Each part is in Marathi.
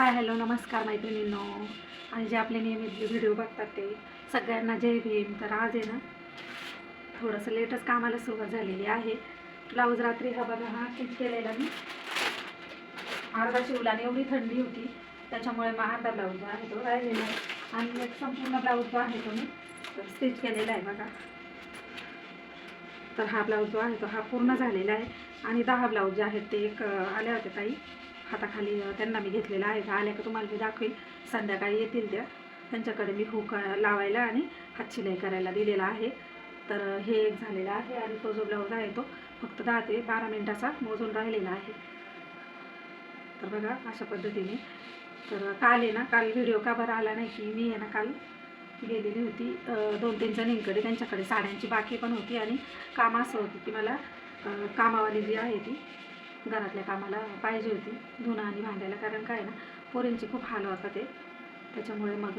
हाय हॅलो नमस्कार मैत्रिणींनो. आणि जे आपले नियमित व्हिडिओ बघतात ते सगळ्यांना जय भीम. तर आज आहे ना थोडंसं लेटच कामाला सुरुवात झालेली आहे. ब्लाऊज रात्री हा बघा हा किट केलेला मी. अर्धा शिवला आणि एवढी थंडी होती त्याच्यामुळे मग अर्धा ब्लाऊज जो आहे तो राहिलेला. आहे आणि एक संपूर्ण ब्लाऊज जो आहे तो मी स्टिच केलेला आहे बघा. तर हा ब्लाऊज जो आहे तो हा पूर्ण झालेला आहे. आणि दहा ब्लाऊज जे आहेत ते एक आले आल्या होत्या ताई. हाताखाली त्यांना मी घेतलेला आहे. त्या आल्या का तुम्हाला मी दाखवेल संध्याकाळी येतील त्या. त्यांच्याकडे मी हुक लावायला आणि हातशिलाई करायला दिलेला आहे. तर हे एक झालेलं आहे आणि तो जो ब्लाऊज आहे तो फक्त दहा ते बारा मिनटाचा मोजून राहिलेला आहे. तर बघा अशा पद्धतीने. तर काल आहे ना काल व्हिडिओ का बरं आला नाही की मी आहे ना काल गेलेली होती दोन तीन जणींकडे. त्यांच्याकडे साड्यांची बाकी पण होती आणि काम असं होतं की मला कामावाली जी आहे ती घरातल्या कामाला पाहिजे होती. धुणं आणि भांड्याला कारण काय ना पोरींची खूप हाल होता ते. त्याच्यामुळे मग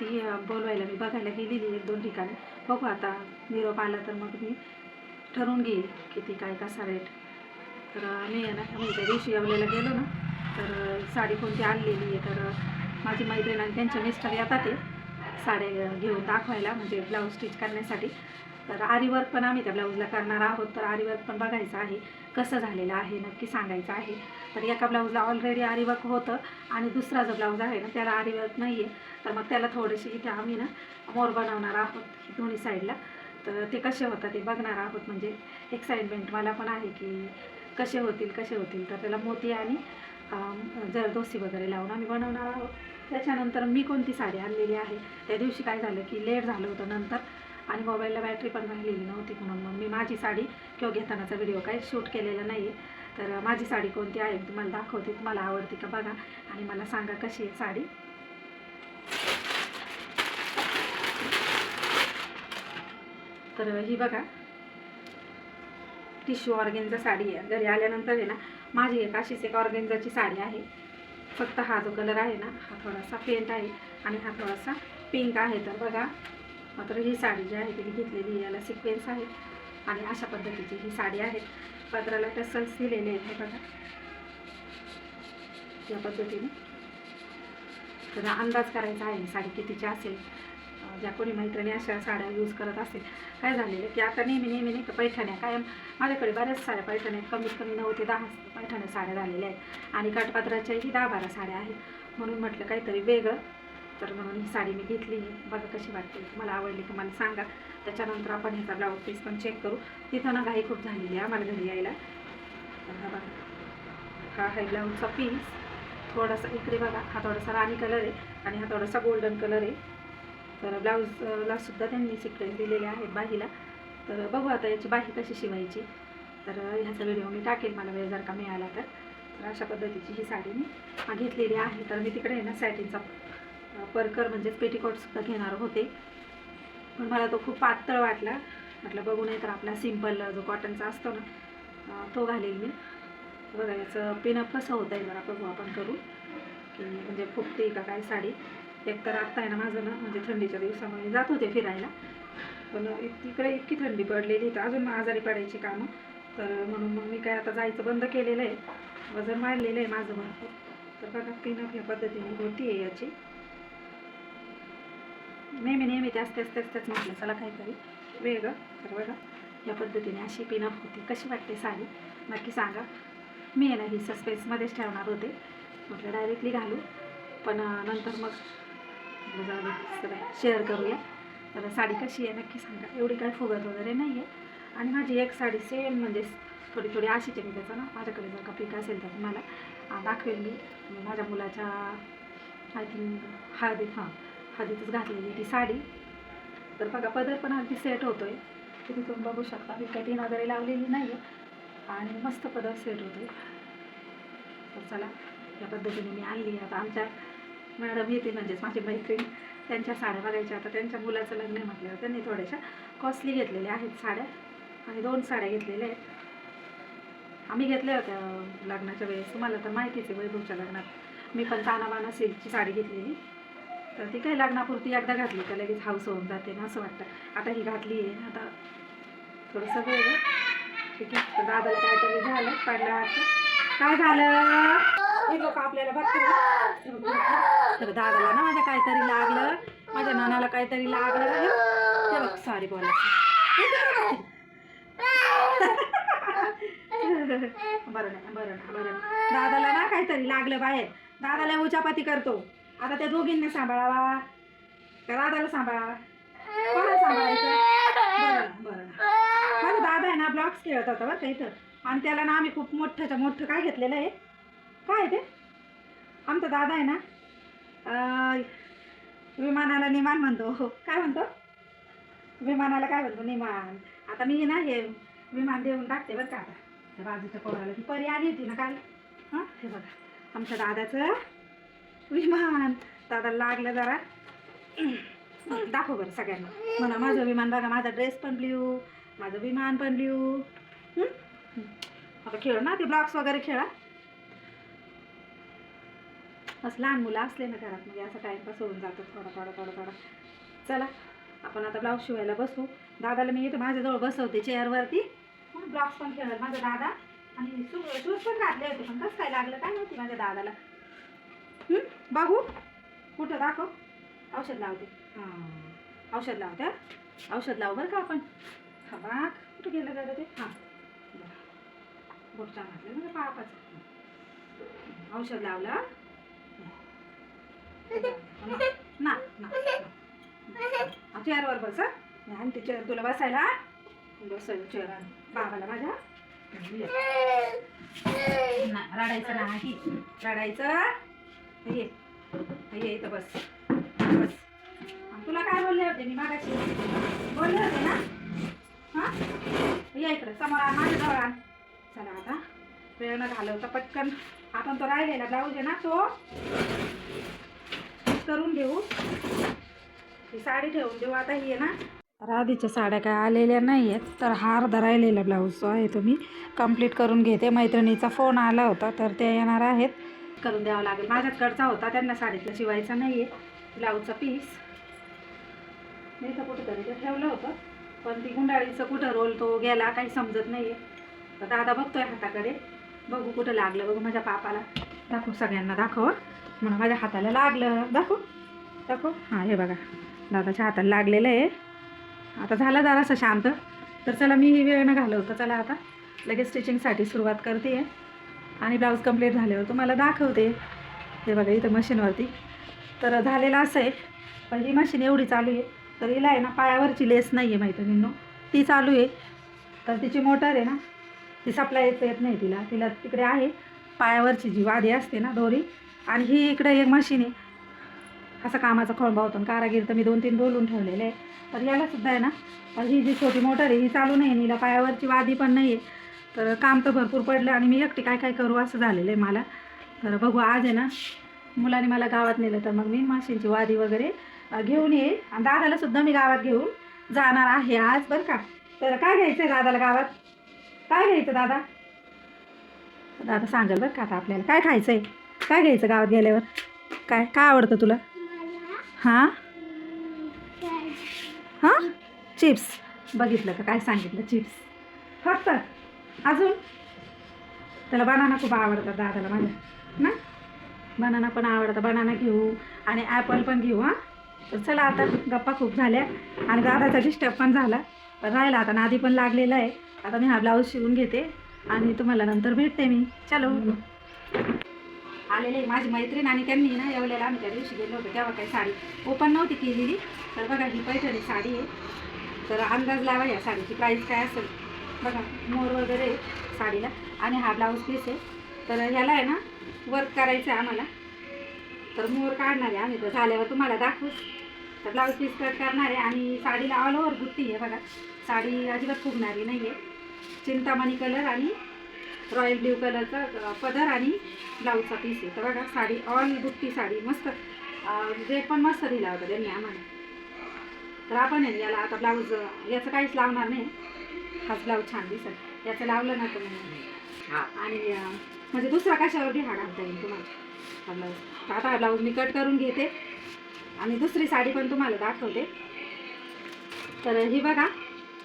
ती बोलवायला मी बघायला गेलेली एक दोन ठिकाणी. बघू आता निरोप आला तर मग मी ठरवून घेईल किती काय कसा रेट तर मी आहे ना मी त्या दिवशी यावलेला गेलो ना तर साडी कोणती आणलेली आहे तर माझी मैत्रीण आणि त्यांचे मिस्टर येतात ते साड्या घेऊन दाखवायला म्हणजे ब्लाऊज स्टिच करण्यासाठी. तर आरीवर्क पण आम्ही त्या ब्लाऊजला करणार आहोत. तर आरीवर्क पण बघायचं आहे कसं झालेलं आहे नक्की सांगायचं आहे. तर एका ब्लाऊजला ऑलरेडी आरीवर्क होतं आणि दुसरा जो ब्लाऊज आहे ना त्याला आरीवर्क नाही आहे तर मग त्याला थोडेसे इथे आम्ही ना मोर बनवणार आहोत दोन्ही साईडला तर ते कसे होतात ते बघणार आहोत. म्हणजे एक्साइटमेंट मला पण आहे की कसे होतील कसे होतील. तर त्याला मोती आणि जरदोसी वगैरे लावून आम्ही बनवणार आहोत. त्याच्यानंतर मी कोणती साडी आणलेली आहे? त्या दिवशी काय झालं की लेट झालं होतं नंतर. आणि मोबाईलला बॅटरी पण राहिलेली नव्हती म्हणून मग मी माझी साडी किंवा घेतानाचा व्हिडिओ काही शूट केलेला नाही आहे तर माझी साडी कोणती आहे तुम्हाला दाखवते तुम्हाला आवडते का बघा आणि मला सांगा कशी आहे साडी. तर ही बघा टिश्यू ऑर्गेनचा साडी आहे. घरी आल्यानंतर आहे ना माझी एक अशीच एक ऑर्गेन्झाची साडी आहे. फक्त हा जो कलर आहे ना हा थोडासा पेंट आहे आणि हा थोडासा पिंक आहे. तर बघा मात्र ही साडी जी आहे ती घेतलेली याला सिक्वेन्स आहे आणि अशा पद्धतीची ही साडी आहे. पदराला टसल्स दिलेले आहेत हे बघा. या पद्धतीने. तर अंदाज करायचा आहे साडी कितीची असेल. ज्या कोणी मैत्रिणी अशा साड्या यूज करत असेल. काय झालेलं की आता नेहमी नेहमी नाही तर पैठण्या कायम. माझ्याकडे बऱ्याच साड्या पैठण्या आहेत. कमीत कमी नऊ ते दहा पैठण्या साड्या झालेल्या आहेत. आणि काठपात्राच्याही दहा बारा साड्या आहेत. म्हणून म्हटलं काहीतरी वेगळं. तर म्हणून ही साडी मी घेतली. बघा कशी वाटते. मला आवडली तर मला सांगा. त्याच्यानंतर आपण ह्याचा ब्लाऊज पीस पण चेक करू. तिथं ना घाई खूप झालेली आहे आम्हाला घरी यायला. हा बघा. हा आहे ब्लाऊजचा पीस थोडासा इकडे बघा. हा थोडासा राणी कलर आहे आणि हा थोडासा गोल्डन कलर आहे. तर ब्लाऊजला सुद्धा त्यांनी सिक्वेन्स दिलेले आहेत बाहीला. तर बघू आता याची बाही कशी शिवायची. तर ह्याचा व्हिडिओ मी टाकेल. मला वेळ जर का मिळाला तर. तर अशा पद्धतीची ही साडी मी घेतलेली आहे. तर मी तिकडे आहे ना सॅटिनचा परकर म्हणजेच पेटीकोटसुद्धा घेणार होते. पण मला तो खूप पातळ वाटला. म्हटलं बघू नाही तर आपला सिंपल जो कॉटनचा असतो ना तो घालेल मी. बघा याचं पिनअप कसं होतं आहे जरा बघू आपण करू. की म्हणजे फुगते का काय साडी. एक तर आत्ता आहे ना माझं ना म्हणजे थंडीच्या दिवसामध्ये जात होते फिरायला. पण तिकडे इतकी थंडी पडलेली तर अजून आजारी पडायची कामं. तर म्हणून मग मी काय आता जायचं बंद केलेलं आहे. वजन वाढलेलं आहे माझं भरपूर. तर बघा पिनअप ह्या पद्धतीने होती आहे याची. नेहमी नेहमी त्याच त्याच त्याच त्याच म्हटलं चला काहीतरी वेगळं तर बघा या पद्धतीने अशी पिनअप होती. कशी वाटते साडी? नक्की सांगा. मी आहे ना ही सस्पेन्समध्येच ठेवणार होते. म्हटलं डायरेक्टली घालू. पण नंतर मग जाऊ सगळं शेअर करूया. तर साडी कशी आहे नक्की सांगा. एवढी काय फुगत वगैरे नाही आहे आणि माझी एक साडी सेम म्हणजे थोडी थोडी अशीच आहे मी त्याचा ना. माझ्याकडे जर का पीक असेल तर तुम्हाला. दाखवेल मी. माझ्या मुलाच्या आय थिंक हळदीत हां. हळदीतच घातलेली ती साडी. तर बघा पदर पण अगदी सेट होतोय. तुम्ही तुम्ही बघू शकता मी कटिंग वगैरे लावलेली नाही आहे आणि मस्त पदर सेट होतोय. तर चला या पद्धतीने मी आणली. आता आमच्या मॅडम येते म्हणजेच माझी मैत्रीण. त्यांच्या साड्या बघायच्या. आता त्यांच्या मुलाचं लग्न म्हटलं म्हटल्यावर त्यांनी थोड्याशा कॉस्टली घेतलेल्या आहेत साड्या. आणि दोन साड्या घेतलेल्या आहेत. आम्ही घेतल्या होत्या लग्नाच्या वेळेस. तुम्हाला तर माहितीच आहे वैभवच्या लग्नात. मी पण तानाबाना सिल्कची साडी घेतलेली. तर ती काही लग्नापुरती एकदा घातली का लगेच हाऊस होऊन जाते ना असं वाटतं. आता ही घातली आहे आता थोडंसं ठीक आहे तर दादाला काहीतरी झालं पडलं वाटतं काय झालं? हे लोक आपल्याला बघते तर दादाला ना माझ्या काहीतरी लागलं माझ्या नानाला काहीतरी लागलं हे बघ. सॉरी बोलायचं. बरं ना बरं ना बरं दादाला ना काहीतरी लागलं बाहेर. दादाला उचापाती करतो. आता त्या दोघींना सांभाळावा. का दादाला सांभाळावा. कोणाला सांभाळायचं? बरं बरं माझा दादा आहे ना ब्लॉक्स खेळत होता बरं इथं. आणि त्याला ना आम्ही खूप मोठंच्या मोठं काय घेतलेलं आहे? काय ते? आमचा दादा आहे ना विमानाला निमान म्हणतो. हो काय म्हणतो? विमानाला काय म्हणतो? निमान. आता मी ना हे विमान देऊन टाकते बरं का आता. त्या बाजूच्या पोराला ती परी आली होती ना काल. हां? हे बघा. आमच्या दादाचं विमान दादाला लागलं जरा. दाखव बरं सगळ्यांना. म्हणा माझं विमान बघा माझा ड्रेस पण लिहू माझं विमान पण लिहू आता खेळ ना ते ब्लॉक्स वगैरे खेळा. असं लहान मुलं असले ना घरात म्हणजे असं टाईमपास होऊन जातो थोडा थोडा थोडा थोडा. चला आपण आता ब्लाऊज शिवायला बसू. दादाला मी इथं माझ्याजवळ बसवते चेअरवरती. ब्लॉक्स पण खेळत. माझा दादा आणि शूज पण घातले होते पण कसं काय लागलं काय माहिती माझ्या दादाला. हं? बघू कुठं दाखव. औषध लावते. हां. औषध लावते हं? औषध लावू बरं का आपण? हा बा कुठं गेलं दादा ते? हां. बोटचा घातलं ना पापाचं औषध लावलं. ना ना ना. चेअरवर बस हं. आणि ते चेअर तुला बसायला बसायला चेअर. बाबाला माझ्या. ना रडायचं नाही. रडायचं. हे ये. ये इथं बस. बस. तुला काय बोलले होते? मी मागाशी बोलले होते ना? हां? या इकडे. समोर आण माझ्या जवळ आण. चला आता. वेळ न घालवता पटकन. आपण तो राहिलेला ब्लाऊज आहे ना तो. करून घेऊ. ही साडी ठेवून देऊ. आता ही आहे ना? तर आधीच्या साड्या काय आलेल्या नाही आहेत तर हा अर्धा राहिलेला ब्लाऊज जो आहे तो मी कंप्लीट करून घेते. मैत्रिणीचा फोन आला होता तर ते येणार आहेत. करून द्यावं लागेल. माझ्याकडचा होता त्यांना साडीतला शिवायचा नाही आहे ब्लाऊजचा पीस मी तर कुठंतरी ते ठेवलं होतं. पण ती गुंडाळीचं कुठं रोल तो गेला काही समजत नाही आहे तर दादा बघतोय हाताकडे. बघू कुठं लागलं बघू माझ्या पापाला. दाखव सगळ्यांना दाखव म्हणून माझ्या हाताला लागलं. दाखव. दाखव. हां हे बघा. दादाच्या हाताला लागलेलं आहे. आता झालं असं शांत. तर चला मी ही वेळ न घालवतं. चला आता. लगेच स्टिचिंगसाठी सुरुवात करते. आहे आणि ब्लाऊज कंप्लीट झाल्यावर तुम्हाला दाखवते. हे बघा इथं मशीनवरती तर झालेलं असं आहे. पण ही मशीन एवढी चालू आहे. तर हिला आहे ना पायावरची लेस नाही आहे मैत्रिणींनो. ती चालू आहे. तर तिची मोटर आहे ना ती सप्लाय येत नाही तिला. तिला तिकडे आहे. पायावरची जी वादी असते ना दोरी. आणि ही इकडे एक मशीन आहे. असं कामाचा खोळंबा होतो आणि कारागीर तर मी दोन तीन बोलून ठेवलेले आहे. तर याला सुद्धा आहे ना ही जी छोटी मोटर आहे ही चालू नाही हिला पायावरची वादी पण नाही आहे तर काम तर भरपूर पडलं आणि मी एकटी काय काय करू असं झालेलं आहे मला. तर बघू आज आहे ना मुलांनी मला गावात नेलं तर मग मी मशीनची वादी वगैरे घेऊन येईल. आणि दादाला सुद्धा मी गावात घेऊन जाणार आहे आज बरं का. तर काय घ्यायचं आहे दादाला गावात? काय घ्यायचं दादा? दादा सांगेल बरं का आता आपल्याला. काय खायचं आहे काय घ्यायचं गावात गेल्यावर? काय? काय आवडतं तुला? हां? हां? चिप्स. बघितलं का? काय सांगितलं? चिप्स. फक्त अजून? त्याला बनाना खूप आवडतात दादाला माझ्या ना? बनाना पण आवडतं बनाना घेऊ आणि ॲपल पण घेऊ हां? तर चला आता गप्पा खूप झाल्या. आणि दादाचा डिस्टर्ब पण झाला. पण राहिला आता नादी पण लागलेला आहे. आता मी हा ब्लाऊज शिवून घेते आणि तुम्हाला नंतर भेटते मी. चलो. आलेले माझी मैत्रीण आणि त्यांनी ना येवलेला आम्ही त्या दिवशी गेलो होतो. तेव्हा काही साडी ओपन नव्हती केलेली. तर बघा ही पैठणी साडी आहे. तर अंदाज लावा या साडीची प्राईस काय असेल. बघा मोर वगैरे आहे साडीला. आणि हा ब्लाऊज पीस आहे. तर ह्याला आहे ना वर्क करायचं आहे आम्हाला. तर मोर काढणार आहे आम्ही. तर झाल्यावर तुम्हाला दाखवूच तर ब्लाऊज पीस कट करणार आहे आणि साडीला ऑल ओव्हर गुत्ती आहे बघा. साडी अजिबात फुगणारी नाही आहे चिंतामणी कलर आणि रॉयल ब्ल्यू कलरचा पदर आणि ब्लाऊजचा पीस आहे. तर बघा साडी ऑल गुत्ती साडी. मस्त जे पण मस्त दिला होता त्यांनी आम्हाला. तर आपण आहे ना याला आता ब्लाऊज याचं काहीच लावणार नाही. हाच ब्लाऊज छान दिसत. याचं लावलं ना तुम्ही. आणि म्हणजे दुसरा कशावर बी हा घालता येईल तुम्हाला? हा ब्लाऊज आता हा ब्लाऊज मी कट करून घेते. आणि दुसरी साडी पण तुम्हाला दाखवते. तर ही बघा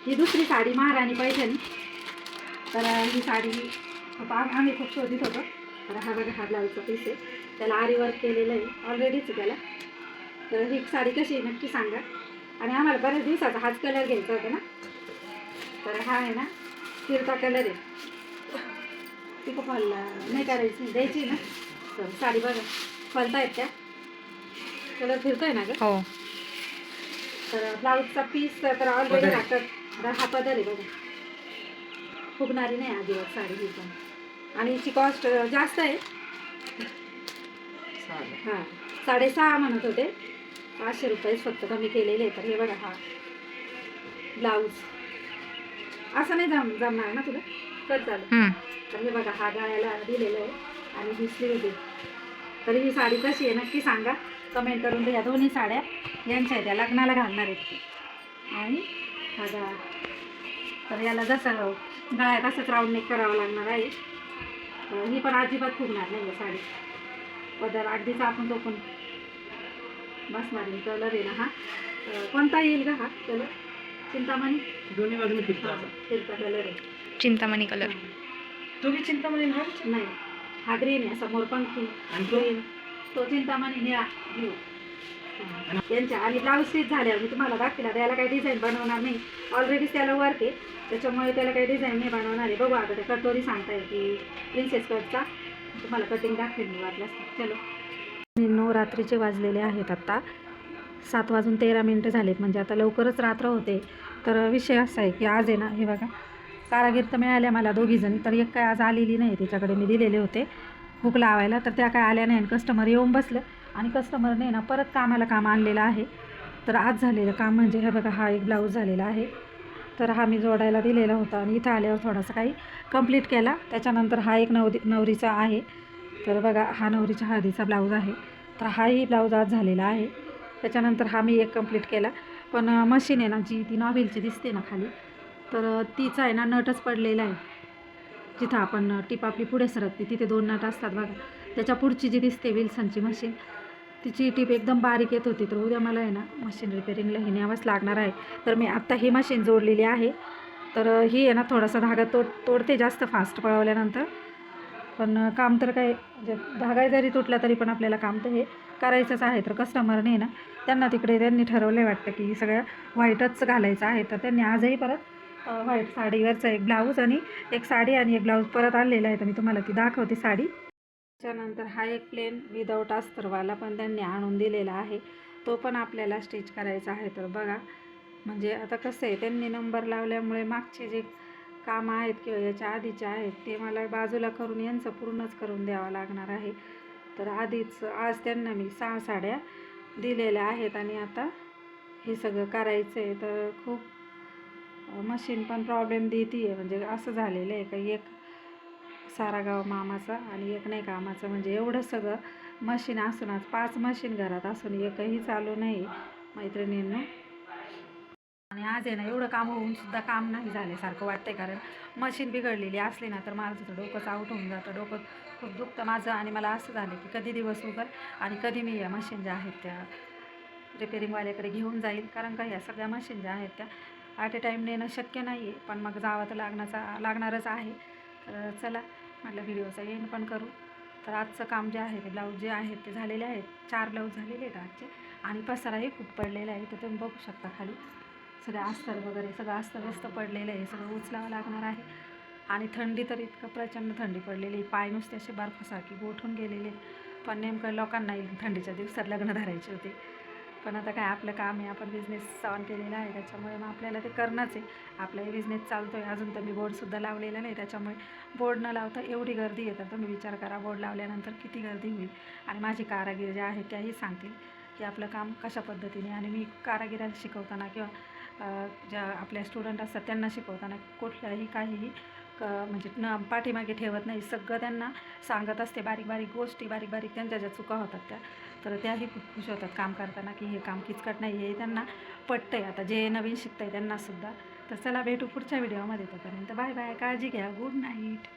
ही दुसरी साडी महाराणी पैठणी. तर ही साडी आम्ही खूप शोधित होतो. तर हा बघा हा ब्लाऊजचा पीस आहे. त्याला आरी वर्क केलेलं आहे. ऑलरेडीच त्याला. तर ही साडी कशी आहे नक्की सांगा. आणि आम्हाला बऱ्याच दिवसाचा हाच कलर घ्यायचा होता ना? तर हा आहे ना फिरता कलर आहे. ती फॉल नाही करायची द्यायची ना. तर साडी बघा फलतायत त्या. कलर फिरतोय ना ग? हो. तर ब्लाऊजचा पीस तर ऑलरेडी तर हा पदर आहे बघा. फुगणारी नाही अजिबात साडी ही पण. आणि हिची कॉस्ट जास्त आहे. हां साडेसहा म्हणत होते. पाचशे रुपयेच फक्त कमी केलेले तर हे बघा हा. ब्लाऊज. असं नाही जम जमणार ना तुला. कर चालू. हम्म. तर हे बघा हा गाळ्याला दिलेलं आहे आणि ही स्लीव दे तर ही साडी कशी आहे नक्की सांगा. कमेंट करून द्या. दोन्ही साड्या यांच्या आहेत. त्या लग्नाला घालणार आहेत आणि हा गळा. तर याला जसं गळ्या तसंच राऊंड नेक करावं लागणार आहे. ही पण अजिबात फुगणार नाही आहे साडी. पदर अगदीच आपण तो पण बसणार कलर आहे ना हा. कोणता येईल का हा कलर चिंतामणी? दोन्ही बाजूने फिरतो हा, असं फिरता कलर आहे. चिंतामणी कलर हा. तुम्ही चिंतामणी ना नाही. हा ग्रीन आहे समोर पंखी आणि तो? ग्रीन तो चिंतामणी निळा ब्लू यांच्या आणि ब्लाऊज स्टिच झाल्यावर मी तुम्हाला दाखविला त्याला काही डिझाईन बनवणार नाही. ऑलरेडीच त्याला आहे. त्याच्यामुळे त्याला काही डिझाईन नाही बनवणार आहे. बघू आता ते कटोरी सांगताय की प्रिन्सेस कटचा तुम्हाला कटिंग दाखवेल मी वाटल्यास. तर. चलो. नऊ रात्रीचे वाजलेले आहेत आत्ता सात वाजून तेरा मिनटं झालेत. म्हणजे आता लवकरच रात्र होते. तर विषय असा आहे की आज आहे ना हे बघा. कारागीर तर मिळाल्या मला दोघीजणी तर एक काय आज आलेली नाही तिच्याकडे. मी दिलेले होते हुक लावायला तर त्या काय आल्या नाही आणि कस्टमर येऊन बसलं आणि कस्टमरने ना परत कामाला काम आणलेलं आहे. तर आज झालेलं काम म्हणजे हे बघा हा एक ब्लाऊज झालेला आहे. तर हा मी जोडायला दिलेला होता आणि इथं आल्यावर थोडासा काही कंप्लीट केला. त्याच्यानंतर हा एक नवरी नवरीचा आहे. तर बघा हा नवरीच्या हळदीचा ब्लाऊज आहे. तर हाही ब्लाऊज आज झालेला आहे. त्याच्यानंतर हा मी एक कंप्लीट केला. पण मशीन आहे ना जी ती नॉव्हेलची दिसते ना खाली. तर तिचा आहे ना नटच पडलेला आहे. जिथं आपण टीप आपली पुढे सरकते तिथे दोन नट असतात बघा. त्याच्या पुढची जी दिसते विल्सनची मशीन तिची टीप एकदम बारीक येत होती. तर उद्या मला आहे ना मशीन रिपेरिंगला हे न्यावंच लागणार आहे. तर मी आत्ता ही मशीन जोडलेली आहे. तर ही आहे ना थोडासा धागा तोड तोडते जास्त फास्ट पळवल्यानंतर. पण काम तर काय म्हणजे धागा जरी तुटला तरी पण आपल्याला काम तर हे करायचंच आहे. तर कस्टमरने ना त्यांना तिकडे त्यांनी ठरवलं वाटतं की सगळं व्हाईटच घालायचं आहे. तर त्यांनी आजही परत व्हाईट साडीवरचा एक ब्लाऊज आणि एक साडी आणि एक ब्लाऊज परत आणलेला आहे. तर मी तुम्हाला ती दाखवते साडी. त्याच्यानंतर हा एक प्लेन विदाऊट अस्तरवाला पण त्यांनी आणून दिलेला आहे. तो पण आपल्याला स्टिच करायचा आहे. तर बघा म्हणजे आता कसं आहे त्यांनी नंबर लावल्यामुळे मागचे जे कामं आहेत किंवा याच्या आधीचे आहेत ते मला बाजूला करून यांचं पूर्णच करून द्यावं लागणार आहे. तर आधीच आज त्यांना मी सहा साड्या दिलेल्या आहेत आणि आता हे सगळं करायचं आहे तर खूप मशीन पण प्रॉब्लेम देते आहे म्हणजे असं झालेलं आहे का एक सारा गाव मामाचा आणि एक नाही कामाचं म्हणजे एवढं सगळं मशीन असून आज पाच मशीन घरात असून एकही चालू नाही. मैत्रिणींना आणि आज आहे ना एवढं काम होऊन सुद्धा काम नाही झाल्यासारखं वाटतंय कारण मशीन बिघडलेली असली ना तर माझं तर डोकंच आउट होऊन जातं. डोकं खूप दुखतं माझं आणि मला असं झालं की कधी दिवस उघड आणि कधी मी या मशीन ज्या आहेत त्या रिपेरिंगवाल्याकडे घेऊन जाईल कारण का ह्या सगळ्या मशीन ज्या आहेत त्या ॲट ए टाईम नेणं शक्य नाही आहे पण मग जावं तर लागण्याचा लागणारच आहे. तर चला म्हटलं व्हिडिओचा एंड पण करू. तर आजचं काम जे आहे ते ब्लाऊज जे आहेत ते झालेले आहेत. चार ब्लाऊज झालेले आहेत आजचे आणि पसाराही खूप पडलेला आहे तर तुम्ही बघू शकता खाली. सगळं अस्तर वगैरे सगळं अस्तव्यस्त पडलेलं आहे सगळं उचलावं लागणार आहे. आणि थंडी तर इतकं प्रचंड थंडी पडलेली पाय नुसते असे बर्फासारखी गोठून गेलेले पण नेमकं लोकांनाही थंडीच्या दिवसात लग्न धरायचे होते. पण आता काय आपलं काम आहे आपण बिझनेस ऑन केलेला आहे. त्याच्यामुळे मग आपल्याला ते करणंच आहे. आपलाही बिझनेस चालतो आहे अजून तर मी बोर्डसुद्धा लावलेला नाही. त्याच्यामुळे बोर्ड न लावता एवढी गर्दी येतात तुम्ही विचार करा बोर्ड लावल्यानंतर किती गर्दी होईल? आणि माझी कारागीर ज्या आहेत त्याही सांगतील की आपलं काम कशा पद्धतीने आणि मी कारागिराला शिकवताना किंवा ज्या आपल्या स्टुडंट असतात त्यांना शिकवताना कुठल्याही काहीही क म्हणजे न पाठीमागे ठेवत नाही. सगळं त्यांना सांगत असते. बारीक बारीक गोष्टी बारीक बारीक त्यांच्या ज्या चुका होतात त्या. तर त्याही खूप खुश होतात काम करताना की हे काम किचकट नाही हे त्यांना पटतं आहे आता जे नवीन शिकतं आहे त्यांनासुद्धा तर चला भेटू पुढच्या व्हिडिओमध्ये तोपर्यंत. बाय बाय काळजी घ्या. Good night